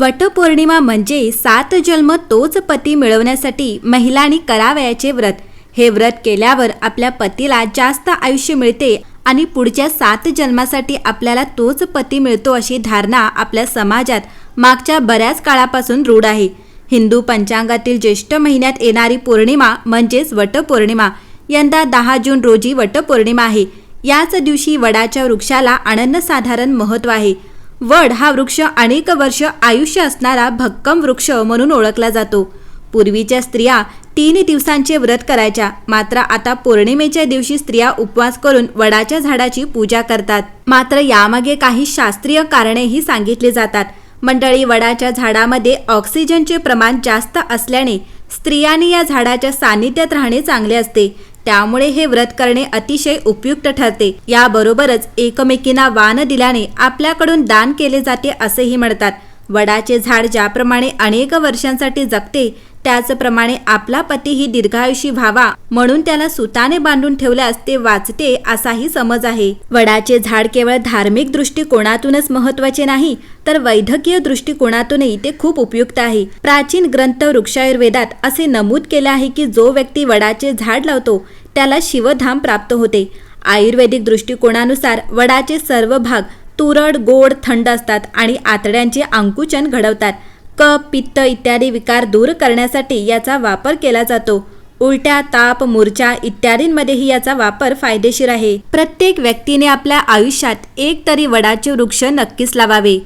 वटपौर्णिमा म्हणजे सात जन्म तोच पती मिळवण्यासाठी महिलांनी करावयाचे व्रत. हे व्रत केल्यावर आपल्या पतीला जास्त आयुष्य मिळते आणि पुढच्या सात जन्मासाठी आपल्याला तोच पती मिळतो अशी धारणा आपल्या समाजात मागच्या बऱ्याच काळापासून रूढ आहे. हिंदू पंचांगातील ज्येष्ठ महिन्यात येणारी पौर्णिमा म्हणजेच वटपौर्णिमा. यंदा दहा जून रोजी वटपौर्णिमा आहे. याच दिवशी वडाच्या वृक्षाला अनन्यसाधारण महत्त्व आहे. वड हा वृक्ष अनेक वर्ष आयुष्य असणारा भक्कम वृक्ष म्हणून ओळखला जातो. पूर्वीच्या स्त्रिया तीन दिवसांचे व्रत करायच्या मात्र आता पौर्णिमेच्या दिवशी स्त्रिया उपवास करून वडाच्या झाडाची पूजा करतात. मात्र यामागे काही शास्त्रीय कारणेही सांगितली जातात. मंडळी वडाच्या झाडामध्ये ऑक्सिजनचे प्रमाण जास्त असल्याने स्त्रियांनी या झाडाच्या सान्निध्यात राहणे चांगले असते. त्यामुळे हे व्रत करणे अतिशय उपयुक्त ठरते. याबरोबरच एकमेकींना वान दिल्याने आपल्याकडून दान केले जाते असेही म्हणतात. वडाचे झाड ज्याप्रमाणे अनेक वर्षांसाठी जगते त्याचप्रमाणे आपला पतीही दीर्घायुषी व्हावा म्हणून त्याला सुताने बांधून ठेवल्यास ते वाचते असाही समज आहे. वडाचे झाड केवळ धार्मिक दृष्टिकोनातूनच महत्त्वाचे नाही तर वैद्यकीय दृष्टिकोनातूनही ते खूप उपयुक्त आहे. प्राचीन ग्रंथ वृक्षायुर्वेदात असे नमूद केले आहे की जो व्यक्ती वडाचे झाड लावतो त्याला शिवधाम प्राप्त होते. आयुर्वेदिक दृष्टिकोनानुसार वडाचे सर्व भाग तुरड गोड थंड असतात आणि आतड्यांचे अंकुचन घडवतात. कप पित्त इत्यादी विकार दूर करण्यासाठी याचा वापर केला जातो. उलट्या ताप मूर्छा इत्यादींमध्येही याचा वापर फायदेशीर आहे. प्रत्येक व्यक्तीने आपल्या आयुष्यात एक तरी वडाचे वृक्ष नक्कीच लावावे.